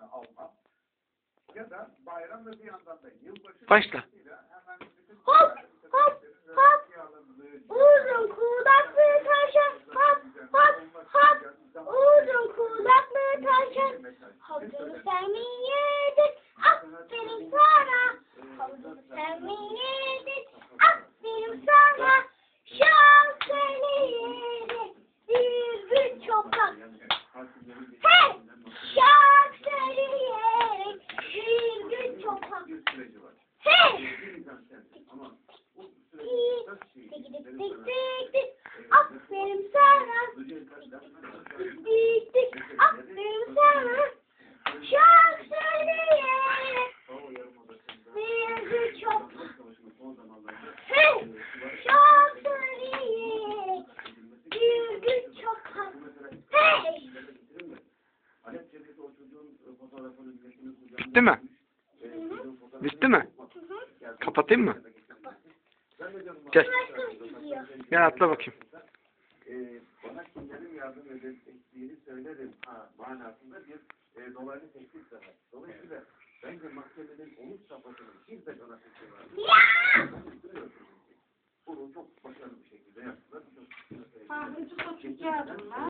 karşılığını almam. Ya da bayram ve bir yandan da yılbaşı Başla. hemen bütün Hop, hop, hop. alındığı Uzun kulaklı taşa hop hop hop. Uzun kulaklı taşa. Havuzunu sen mi yedin? Aferin sana. Havuzunu sen mi yedin? Aferin sana. Şans seni yedi. Bir gün çoban. Hey! Şans seni yedi. Bir gün Hey! Tik tik tik tik tik. Aferin sana. Tik tik. Aferin sana. Şans seni yedi. Bir gün çoban. Hey! Şans seni yedi. Bir gün çoban. Hey! Bitti mi? Bitti mi? Kapatayım mı? Gel. Gel atla bakayım. Bana kimlerin yardım ettiğini söylerim ha, manasında bir e, dolaylı teklif de var. Dolayısıyla bence mahkemenin omuz safhasının bir de bana fikri var. Bunu çok başarılı bir şekilde yaptılar. Çok, ucuz oturacağız bunlar.